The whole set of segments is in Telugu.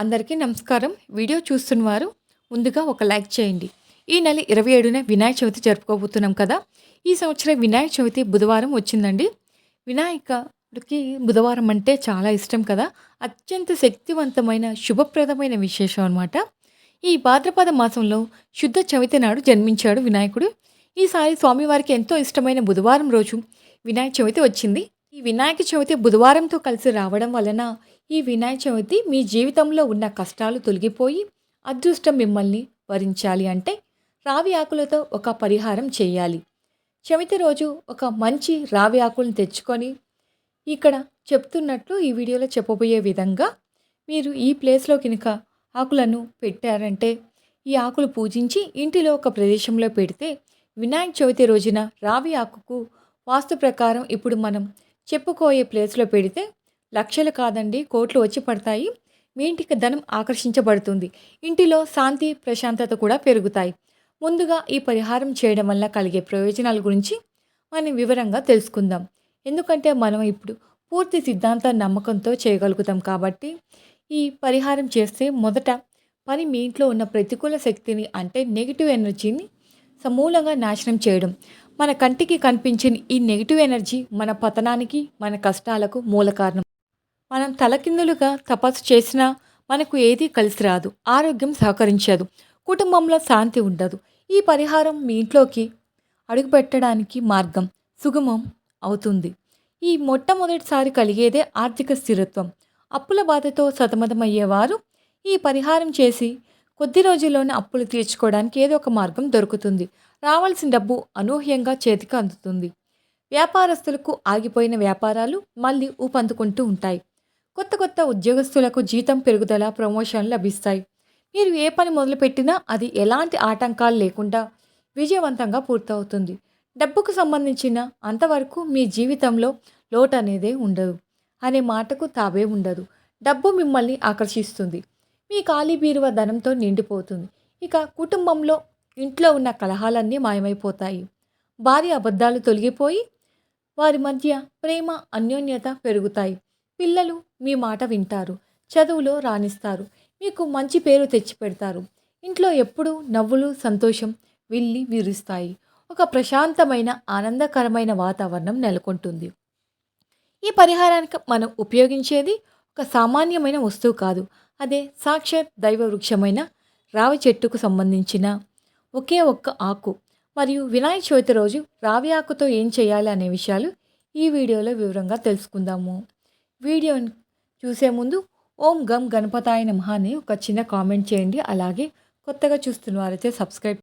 అందరికీ నమస్కారం. వీడియో చూస్తున్నవారు ముందుగా ఒక లైక్ చేయండి. ఈ నెల ఇరవై ఏడున వినాయక చవితి జరుపుకోబోతున్నాం కదా. ఈ సంవత్సరం వినాయక చవితి బుధవారం వచ్చిందండి. వినాయకుడికి బుధవారం అంటే చాలా ఇష్టం కదా. అత్యంత శక్తివంతమైన శుభప్రదమైన విశేషం అనమాట ఈ భాద్రపద మాసంలో శుద్ధ చవితి నాడు జన్మించాడు వినాయకుడు. ఈసారి స్వామివారికి ఎంతో ఇష్టమైన బుధవారం రోజు వినాయక చవితి వచ్చింది. ఈ వినాయక చవితి బుధవారంతో కలిసి రావడం వలన ఈ వినాయక చవితి మీ జీవితంలో ఉన్న కష్టాలు తొలగిపోయి అదృష్టం మిమ్మల్ని వరించాలి అంటే రావి ఆకులతో ఒక పరిహారం చేయాలి. చవితి రోజు ఒక మంచి రావి ఆకులను తెచ్చుకొని ఇక్కడ చెప్తున్నట్లు ఈ వీడియోలో చెప్పబోయే విధంగా మీరు ఈ ప్లేస్లో కనుక ఆకులను పెట్టారంటే ఈ ఆకులు పూజించి ఇంటిలో ఒక ప్రదేశంలో పెడితే వినాయక చవితి రోజున రావి ఆకుకు వాస్తు ప్రకారం ఇప్పుడు మనం చెప్పుకోయే ప్లేస్లో పెడితే లక్షలు కాదండి కోట్లు వచ్చి పడతాయి. మీ ఇంటికి ధనం ఆకర్షించబడుతుంది. ఇంటిలో శాంతి ప్రశాంతత కూడా పెరుగుతాయి. ముందుగా ఈ పరిహారం చేయడం వల్ల కలిగే ప్రయోజనాల గురించి మనం వివరంగా తెలుసుకుందాం. ఎందుకంటే మనం ఇప్పుడు పూర్తి సిద్ధాంత నమ్మకంతో చేయగలుగుతాం కాబట్టి ఈ పరిహారం చేస్తే మొదట పని మీ ఇంట్లో ఉన్న ప్రతికూల శక్తిని అంటే నెగిటివ్ ఎనర్జీని సమూలంగా నాశనం చేయడం మన కంటికి కనిపించిన ఈ నెగిటివ్ ఎనర్జీ మన పతనానికి మన కష్టాలకు మూల కారణం. మనం తలకిందులుగా తపస్సు చేసినా మనకు ఏదీ కలిసి రాదు ఆరోగ్యం సహకరించదు కుటుంబంలో శాంతి ఉండదు. ఈ పరిహారం మీ ఇంట్లోకి అడుగుపెట్టడానికి మార్గం సుగమం అవుతుంది. ఈ మొట్టమొదటిసారి కలిగేదే ఆర్థిక స్థిరత్వం. అప్పుల బాధతో సతమతమయ్యేవారు ఈ పరిహారం చేసి కొద్ది రోజుల్లోనే అప్పులు తీర్చుకోవడానికి ఏదో ఒక మార్గం దొరుకుతుంది. రావాల్సిన డబ్బు అనూహ్యంగా చేతికి అందుతుంది. వ్యాపారస్తులకు ఆగిపోయిన వ్యాపారాలు మళ్ళీ ఊపందుకుంటూ ఉంటాయి. కొత్త కొత్త ఉద్యోగస్తులకు జీతం పెరుగుదల ప్రమోషన్లు లభిస్తాయి. మీరు ఏ పని మొదలుపెట్టినా అది ఎలాంటి ఆటంకాలు లేకుండా విజయవంతంగా పూర్తవుతుంది. డబ్బుకు సంబంధించిన అంతవరకు మీ జీవితంలో లోటు అనేదే ఉండదు అనే మాటకు తావే ఉండదు. డబ్బు మిమ్మల్ని ఆకర్షిస్తుంది. మీ ఖాళీ బీరువ ధనంతో నిండిపోతుంది. ఇక కుటుంబంలో ఇంట్లో ఉన్న కలహాలన్నీ మాయమైపోతాయి. భార్య అబద్ధాలు తొలగిపోయి వారి మధ్య ప్రేమ అన్యోన్యత పెరుగుతాయి. పిల్లలు మీ మాట వింటారు చదువులో రాణిస్తారు మీకు మంచి పేరు తెచ్చిపెడతారు. ఇంట్లో ఎప్పుడూ నవ్వులు సంతోషం వెళ్ళి విరుస్తాయి. ఒక ప్రశాంతమైన ఆనందకరమైన వాతావరణం నెలకొంటుంది. ఈ పరిహారానికి మనం ఉపయోగించేది ఒక సామాన్యమైన వస్తువు కాదు. అదే సాక్షాత్ దైవ వృక్షమైన రావి చెట్టుకు సంబంధించిన ఒకే ఒక్క ఆకు. మరియు వినాయక చవితి రోజు రావి ఆకుతో ఏం చేయాలి అనే విషయాలు ఈ వీడియోలో వివరంగా తెలుసుకుందాము. వీడియోని చూసే ముందు ఓం గమ్ గణపతాయ నమః అని ఒక చిన్న కామెంట్ చేయండి. అలాగే కొత్తగా చూస్తున్న వారైతే సబ్స్క్రైబ్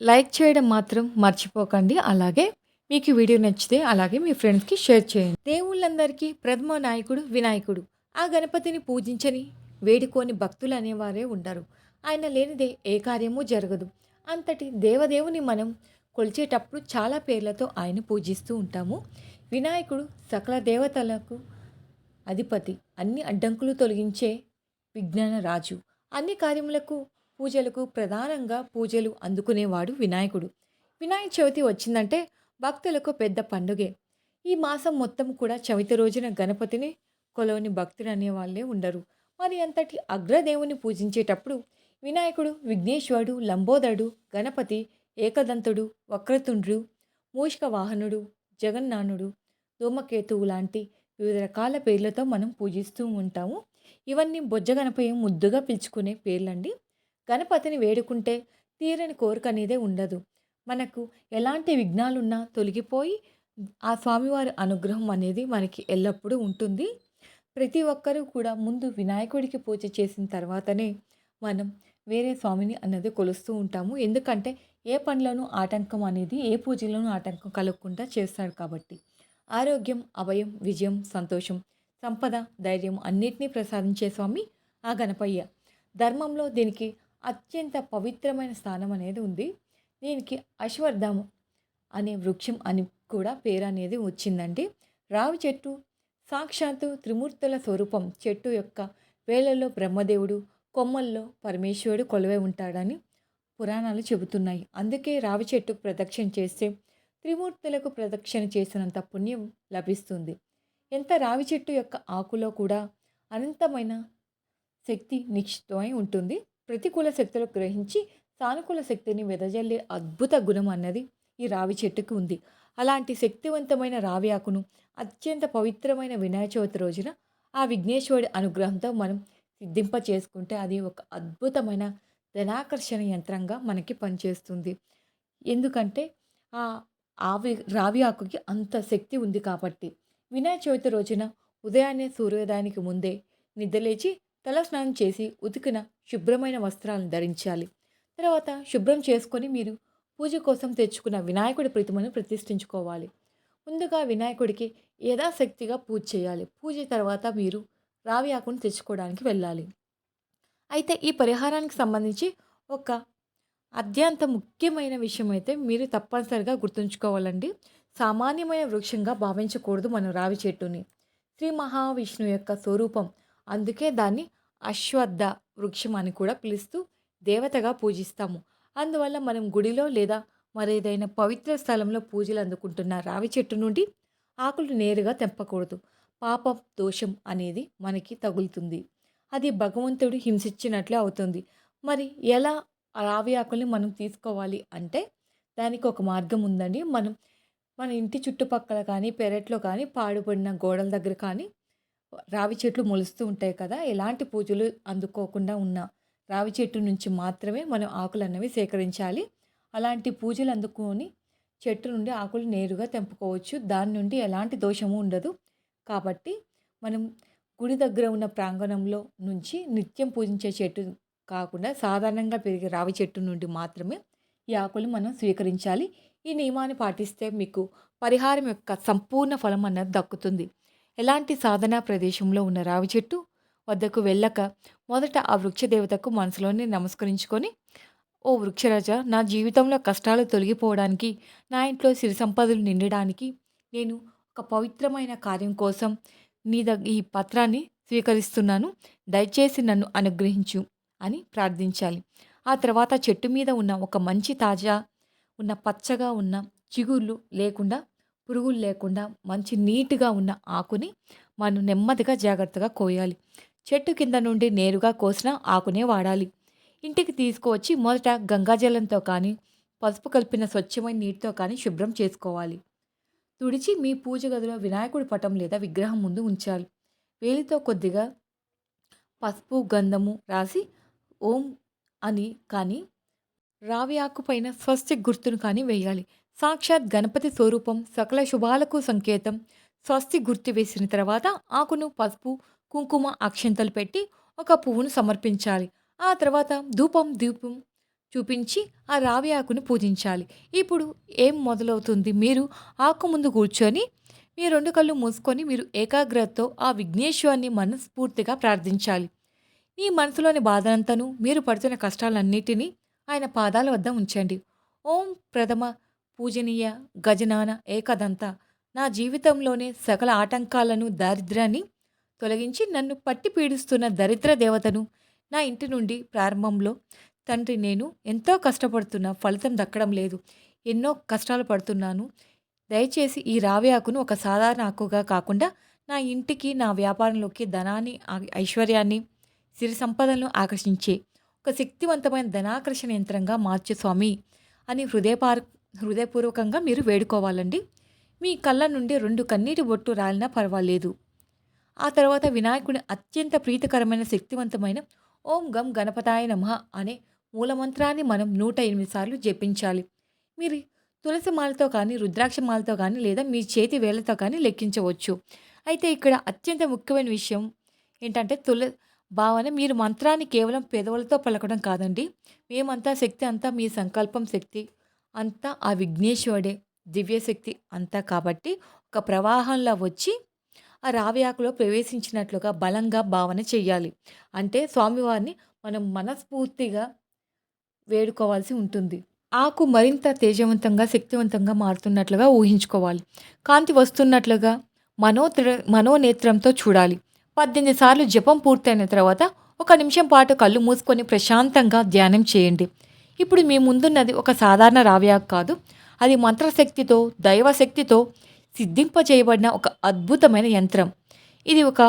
లైక్ చేయడం మాత్రం మర్చిపోకండి. అలాగే మీకు వీడియో నచ్చితే అలాగే మీ ఫ్రెండ్స్కి షేర్ చేయండి. దేవుళ్ళందరికీ ప్రథమ నాయకుడు వినాయకుడు. ఆ గణపతిని పూజించని వేడుకోని భక్తులు అనేవారే ఉండరు. ఆయన లేనిదే ఏ కార్యము జరగదు. అంతటి దేవదేవుని మనం కొలిచేటప్పుడు చాలా పేర్లతో ఆయన పూజిస్తూ ఉంటాము. వినాయకుడు సకల దేవతలకు అధిపతి అన్ని అడ్డంకులు తొలగించే విజ్ఞాన రాజు. అన్ని కార్యములకు పూజలకు ప్రధానంగా పూజలు అందుకునేవాడు వినాయకుడు. వినాయక చవితి వచ్చిందంటే భక్తులకు పెద్ద పండుగే. ఈ మాసం మొత్తం కూడా చవితి రోజున గణపతిని కొలవని భక్తులు అనేవాళ్ళే ఉండరు. మరి అంతటి అగ్రదేవుని పూజించేటప్పుడు వినాయకుడు విఘ్నేశ్వరుడు లంబోదరుడు గణపతి ఏకదంతుడు వక్రతుండ్రుడు మూషిక వాహనుడు జగన్నానుడు ధూమకేతువు లాంటి వివిధ రకాల పేర్లతో మనం పూజిస్తూ ఉంటాము. ఇవన్నీ బొజ్జ గణపయ్య ముద్దుగా పిలుచుకునే పేర్లండి. గణపతిని వేడుకుంటే తీరని కోరిక అనేదే ఉండదు. మనకు ఎలాంటి విఘ్నాలున్నా తొలగిపోయి ఆ స్వామివారి అనుగ్రహం అనేది మనకి ఎల్లప్పుడూ ఉంటుంది. ప్రతి ఒక్కరూ కూడా ముందు వినాయకుడికి పూజ చేసిన తర్వాతనే మనం వేరే స్వామిని అన్నది కొలుస్తూ ఉంటాము. ఎందుకంటే ఏ పనులను ఆటంకం అనేది ఏ పూజలోనూ ఆటంకం కలగకుండా చేస్తాడు కాబట్టి. ఆరోగ్యం అభయం విజయం సంతోషం సంపద ధైర్యం అన్నిటినీ ప్రసాదించే స్వామి ఆ గణపయ్య. ధర్మంలో దీనికి అత్యంత పవిత్రమైన స్థానం అనేది ఉంది. దీనికి అశ్వర్థము అనే వృక్షం అని కూడా పేరు అనేది వచ్చిందండి. రావి చెట్టు సాక్షాత్తు త్రిమూర్తుల స్వరూపం. చెట్టు యొక్క వేళల్లో బ్రహ్మదేవుడు కొమ్మల్లో పరమేశ్వరుడు కొలువై ఉంటాడని పురాణాలు చెబుతున్నాయి. అందుకే రావి చెట్టుకు ప్రదక్షిణ చేస్తే త్రిమూర్తులకు ప్రదక్షిణ చేసినంత పుణ్యం లభిస్తుంది. ఎంత రావి చెట్టు యొక్క ఆకులో కూడా అనంతమైన శక్తి నిశ్చితమై ఉంటుంది. ప్రతికూల శక్తులు గ్రహించి సానుకూల శక్తిని వెదజల్లే అద్భుత గుణం అన్నది ఈ రావి చెట్టుకు ఉంది. అలాంటి శక్తివంతమైన రావి ఆకును అత్యంత పవిత్రమైన వినాయక చవితి రోజున ఆ విఘ్నేశ్వరుడి అనుగ్రహంతో మనం సిద్ధింప చేసుకుంటే అది ఒక అద్భుతమైన ధనాకర్షణ యంత్రంగా మనకి పనిచేస్తుంది. ఎందుకంటే ఆ ఆవి రావి ఆకుకి అంత శక్తి ఉంది కాబట్టి. వినాయక చవితి రోజున ఉదయాన్నే సూర్యోదయానికి ముందే నిద్రలేచి తలస్నానం చేసి ఉతికిన శుభ్రమైన వస్త్రాలను ధరించాలి. తర్వాత శుభ్రం చేసుకొని మీరు పూజ కోసం తెచ్చుకున్న వినాయకుడి ప్రతిమను ప్రతిష్ఠించుకోవాలి. ముందుగా వినాయకుడికి యథాశక్తిగా పూజ చేయాలి. పూజ తర్వాత మీరు రావి ఆకును తెచ్చుకోవడానికి వెళ్ళాలి. అయితే ఈ పరిహారానికి సంబంధించి ఒక అత్యంత ముఖ్యమైన విషయం అయితే మీరు తప్పనిసరిగా గుర్తుంచుకోవాలండి. సామాన్యమైన వృక్షంగా భావించకూడదు మనం రావి చెట్టుని. శ్రీ మహావిష్ణు యొక్క స్వరూపం. అందుకే దాన్ని అశ్వద్ధ వృక్షం అని కూడా పిలుస్తూ దేవతగా పూజిస్తాము. అందువల్ల మనం గుడిలో లేదా మరేదైనా పవిత్ర స్థలంలో పూజలు అందుకుంటున్న రావి చెట్టు నుండి ఆకులు నేరుగా తెంపకూడదు. పాపం దోషం అనేది మనకి తగులుతుంది. అది భగవంతుడు హింసించినట్లే అవుతుంది. మరి ఎలా రావి ఆకుల్ని మనం తీసుకోవాలి అంటే దానికి ఒక మార్గం ఉందండి. మనం మన ఇంటి చుట్టుపక్కల కానీ పెరట్లో కానీ పాడుపడిన గోడల దగ్గర కానీ రావి చెట్లు మొలుస్తూ ఉంటాయి కదా. ఎలాంటి పూజలు అందుకోకుండా ఉన్న రావి చెట్టు నుంచి మాత్రమే మనం ఆకులు అన్నవి సేకరించాలి. అలాంటి పూజలు అందుకొని చెట్టు నుండి ఆకులు నేరుగా తెంపుకోవచ్చు. దాని నుండి ఎలాంటి దోషము ఉండదు. కాబట్టి మనం గుడి దగ్గర ఉన్న ప్రాంగణంలో నుంచి నిత్యం పూజించే చెట్టు కాకుండా సాధారణంగా పెరిగే రావి చెట్టు నుండి మాత్రమే ఈ ఆకులు మనం స్వీకరించాలి. ఈ నియమాన్ని పాటిస్తే మీకు పరిహారం యొక్క సంపూర్ణ ఫలం అన్నది దక్కుతుంది. ఎలాంటి సాధనా ప్రదేశంలో ఉన్న రావి చెట్టు వద్దకు వెళ్ళక మొదట ఆ వృక్ష దేవతకు మనసులోనే నమస్కరించుకొని ఓ వృక్షరాజ నా జీవితంలో కష్టాలు తొలగిపోవడానికి నా ఇంట్లో సిరి సంపదలు నిండడానికి నేను ఒక పవిత్రమైన కార్యం కోసం నీ దగ్గ ఈ పత్రాన్ని స్వీకరిస్తున్నాను. దయచేసి నన్ను అనుగ్రహించు అని ప్రార్థించాలి. ఆ తర్వాత చెట్టు మీద ఉన్న ఒక మంచి తాజా ఉన్న పచ్చగా ఉన్న చిగుళ్ళు లేకుండా పురుగులు లేకుండా మంచి నీట్గా ఉన్న ఆకుని మనం నెమ్మదిగా జాగ్రత్తగా కోయాలి. చెట్టు కింద నుండి నేరుగా కోసిన ఆకునే వాడాలి. ఇంటికి తీసుకువచ్చి మొదట గంగాజలంతో కానీ పసుపు కలిపిన స్వచ్ఛమైన నీటితో కానీ శుభ్రం చేసుకోవాలి. తుడిచి మీ పూజ గదిలో వినాయకుడి పటం లేదా విగ్రహం ముందు ఉంచాలి. వేలితో కొద్దిగా పసుపు గంధము రాసి ఓం అని కానీ రావి ఆకుపైన స్వస్తిక్ గుర్తును కానీ వేయాలి. సాక్షాత్ గణపతి స్వరూపం సకల శుభాలకు సంకేతం. స్వస్తి గుర్తు వేసిన తర్వాత ఆకును పసుపు కుంకుమ అక్షంతలు పెట్టి ఒక పువ్వును సమర్పించాలి. ఆ తర్వాత ధూపం దీపం చూపించి ఆ రావి ఆకును పూజించాలి. ఇప్పుడు ఏం మొదలవుతుంది? మీరు ఆకు ముందు కూర్చొని మీ రెండు కళ్ళు మూసుకొని మీరు ఏకాగ్రతతో ఆ విఘ్నేశ్వరుని మనస్ఫూర్తిగా ప్రార్థించాలి. మీ మనసులోని బాధనంతను మీరు పడుతున్న కష్టాలన్నిటినీ ఆయన పాదాల వద్ద ఉంచండి. ఓం ప్రథమ పూజనీయ గజనాన ఏకదంత. నా జీవితంలోనే సకల ఆటంకాలను దారిద్ర్యాన్ని తొలగించి నన్ను పట్టి పీడిస్తున్న దరిద్ర దేవతను నా ఇంటి నుండి ప్రారంభంలో తండ్రి నేను ఎంతో కష్టపడుతున్నా ఫలితం దక్కడం లేదు. ఎన్నో కష్టాలు పడుతున్నాను. దయచేసి ఈ రావి ఆకును ఒక సాధారణ ఆకుగా కాకుండా నా ఇంటికి నా వ్యాపారంలోకి ధనాన్ని ఐశ్వర్యాన్ని సిరి సంపదలను ఆకర్షించే ఒక శక్తివంతమైన ధనాకర్షణ యంత్రంగా మార్చే స్వామి అని హృదయపార్ హృదయపూర్వకంగా మీరు వేడుకోవాలండి. మీ కళ్ళ నుండి రెండు కన్నీటి బొట్టు రాలినా పర్వాలేదు. ఆ తర్వాత వినాయకుని అత్యంత ప్రీతికరమైన శక్తివంతమైన ఓం గం గణపతాయ నమః అనే మూలమంత్రాన్ని మనం నూట ఎనిమిది సార్లు జపించాలి. మీరు తులసి మాలతో కానీ రుద్రాక్ష మాలతో కానీ లేదా మీ చేతి వేళ్ళతో కానీ లెక్కించవచ్చు. అయితే ఇక్కడ అత్యంత ముఖ్యమైన విషయం ఏంటంటే తుల భావన మీరు మంత్రాన్ని కేవలం పెదవులతో పలకడం కాదండి. మేమంతా శక్తి అంతా మీ సంకల్పం శక్తి అంతా ఆ విఘ్నేశ్వరుడే దివ్యశక్తి అంతా కాబట్టి ఒక ప్రవాహంలో వచ్చి ఆ రావి ఆకులో ప్రవేశించినట్లుగా బలంగా భావన చేయాలి అంటే స్వామివారిని మనం మనస్ఫూర్తిగా వేడుకోవాల్సి ఉంటుంది. ఆకు మరింత తేజవంతంగా శక్తివంతంగా మారుతున్నట్లుగా ఊహించుకోవాలి. కాంతి వస్తున్నట్లుగా మనోత్ర మనోనేత్రంతో చూడాలి. పద్దెనిమిది సార్లు జపం పూర్తయిన తర్వాత ఒక నిమిషం పాటు కళ్ళు మూసుకొని ప్రశాంతంగా ధ్యానం చేయండి. ఇప్పుడు మీ ముందున్నది ఒక సాధారణ రావ్యాక్ కాదు. అది మంత్రశక్తితో దైవశక్తితో సిద్ధింపజేయబడిన ఒక అద్భుతమైన యంత్రం. ఇది ఒక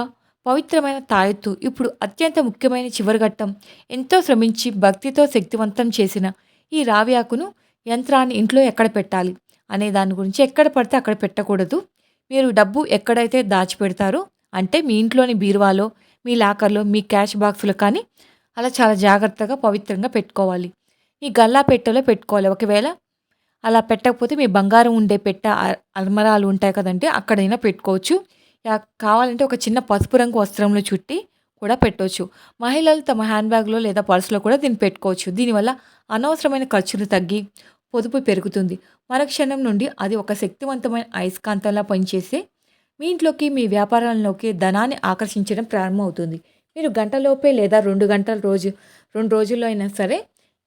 పవిత్రమైన తాయెత్తు ఇప్పుడు అత్యంత ముఖ్యమైన చివరిఘట్టం ఎంతో శ్రమించి భక్తితో శక్తివంతం చేసిన ఈ రావి ఆకును యంత్రాన్ని ఇంట్లో ఎక్కడ పెట్టాలి అనే దాని గురించి ఎక్కడ పడితే అక్కడ పెట్టకూడదు. మీరు డబ్బు ఎక్కడైతే దాచిపెడతారో అంటే మీ ఇంట్లోని బీరువాలో మీ లాకర్లో మీ క్యాష్ బాక్సులో కానీ అలా చాలా జాగ్రత్తగా పవిత్రంగా పెట్టుకోవాలి. మీ గల్లా పెట్టెలో పెట్టుకోవాలి. ఒకవేళ అలా పెట్టకపోతే మీ బంగారం ఉండే పెట్ట అల్మరాలు ఉంటాయి కదండి అక్కడైనా పెట్టుకోవచ్చు. కావాలంటే ఒక చిన్న పసుపు రంగు వస్త్రంలో చుట్టి కూడా పెట్టవచ్చు మహిళలు తమ హ్యాండ్ బ్యాగ్లో లేదా పర్సులో కూడా దీన్ని పెట్టుకోవచ్చు. దీనివల్ల అనవసరమైన ఖర్చులు తగ్గి పొదుపు పెరుగుతుంది. మరుక్షణం నుండి అది ఒక శక్తివంతమైన అయస్కాంతంలా పనిచేసి మీ ఇంట్లోకి మీ వ్యాపారంలోకి ధనాన్ని ఆకర్షించడం ప్రారంభమవుతుంది. మీరు గంటలోపే లేదా రెండు గంటల రోజు రెండు రోజుల్లో అయినా సరే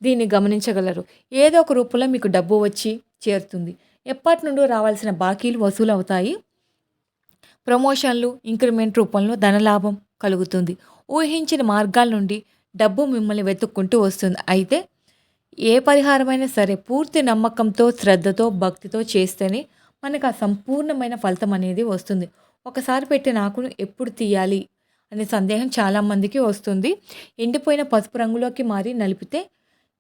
దీన్ని గమనించగలరు. ఏదో ఒక రూపంలో మీకు డబ్బు వచ్చి చేరుతుంది. ఎప్పటి నుండో రావాల్సిన బాకీలు వసూలు అవుతాయి ప్రమోషన్లు ఇంక్రిమెంట్ రూపంలో ధనలాభం కలుగుతుంది. ఊహించిన మార్గాల నుండి డబ్బు మిమ్మల్ని వెతుక్కుంటూ వస్తుంది. అయితే ఏ పరిహారమైనా సరే పూర్తి నమ్మకంతో శ్రద్ధతో భక్తితో చేస్తేనే మనకు ఆ సంపూర్ణమైన ఫలితం అనేది వస్తుంది. ఒకసారి పెట్టిన ఆకును ఎప్పుడు తీయాలి అనే సందేహం చాలామందికి వస్తుంది. ఎండిపోయిన పసుపు రంగులోకి మారి నలిపితే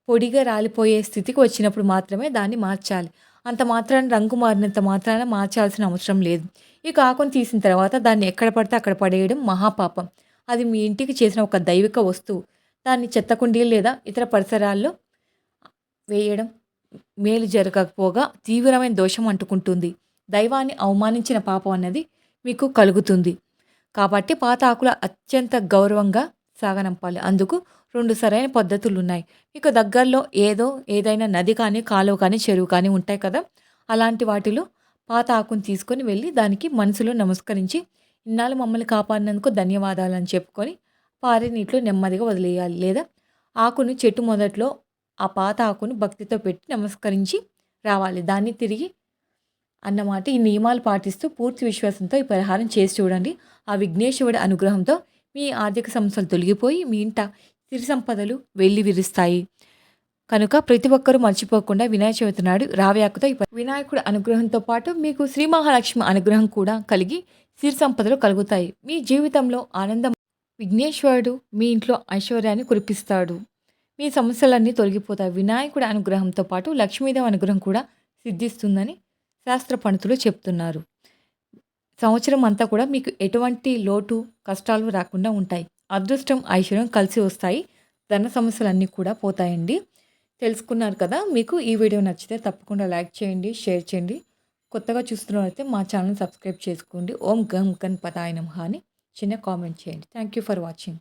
పొడిగా రాలిపోయే స్థితికి వచ్చినప్పుడు మాత్రమే దాన్ని మార్చాలి. అంత మాత్రాన రంగు మారినంత మాత్రాన మార్చాల్సిన అవసరం లేదు. ఈ ఆకును తీసిన తర్వాత దాన్ని ఎక్కడ పడితే అక్కడ పడేయడం మహాపాపం. అది మీ ఇంటికి చేసిన ఒక దైవిక వస్తువు. దాన్ని చెత్త కుండీలు లేదా ఇతర పరిసరాల్లో వేయడం మేలు జరగకపోగా తీవ్రమైన దోషం అంటుకుంటుంది. దైవాన్ని అవమానించిన పాపం అన్నది మీకు కలుగుతుంది. కాబట్టి పాత ఆకులు అత్యంత గౌరవంగా సాగనంపాలి అందుకు రెండు సరైన పద్ధతులు ఉన్నాయి మీకు దగ్గరలో ఏదో ఏదైనా నది కానీ కాలువ కానీ చెరువు కానీ ఉంటాయి కదా? అలాంటి వాటిలో పాత ఆకును తీసుకొని వెళ్ళి దానికి మనసులో నమస్కరించి ఇన్నాళ్ళు మమ్మల్ని కాపాడినందుకు ధన్యవాదాలు అని చెప్పుకొని పారే నీటిలో నెమ్మదిగా వదిలేయాలి. లేదా ఆకును చెట్టు మొదట్లో ఆ పాత ఆకును భక్తితో పెట్టి నమస్కరించి రావాలి. దాన్ని తిరిగి అన్నమాట ఈ నియమాలు పాటిస్తూ పూర్తి విశ్వాసంతో ఈ పరిహారం చేసి చూడండి. ఆ విఘ్నేశ్వరుడి అనుగ్రహంతో మీ ఆర్థిక సమస్యలు తొలగిపోయి మీ ఇంట సిరి సంపదలు వెళ్ళి విరుస్తాయి. కనుక ప్రతి ఒక్కరూ మర్చిపోకుండా వినాయక చవితి నాడు రావ్యాకుతో వినాయకుడి అనుగ్రహంతో పాటు మీకు శ్రీ మహాలక్ష్మి అనుగ్రహం కూడా కలిగి సిరి సంపదలు కలుగుతాయి. మీ జీవితంలో ఆనందం విఘ్నేశ్వరుడు మీ ఇంట్లో ఐశ్వర్యాన్ని కురిపిస్తాడు. మీ సమస్యలన్నీ తొలగిపోతాయి. వినాయకుడి అనుగ్రహంతో పాటు లక్ష్మీదేవి అనుగ్రహం కూడా సిద్ధిస్తుందని శాస్త్ర పండితులు చెప్తున్నారు. సంవత్సరం అంతా కూడా మీకు ఎటువంటి లోటు కష్టాలు రాకుండా ఉంటాయి. అదృష్టం ఐశ్వర్యం కలిసి వస్తాయి. ధన సమస్యలన్నీ కూడా పోతాయండి. తెలుసుకున్నారు కదా? మీకు ఈ వీడియో నచ్చితే తప్పకుండా లైక్ చేయండి షేర్ చేయండి. కొత్తగా చూస్తున్నారైతే మా ఛానల్ సబ్స్క్రైబ్ చేసుకోండి. ఓం గం గణపతాయ నమః అని చిన్న కామెంట్ చేయండి. Thank you for watching.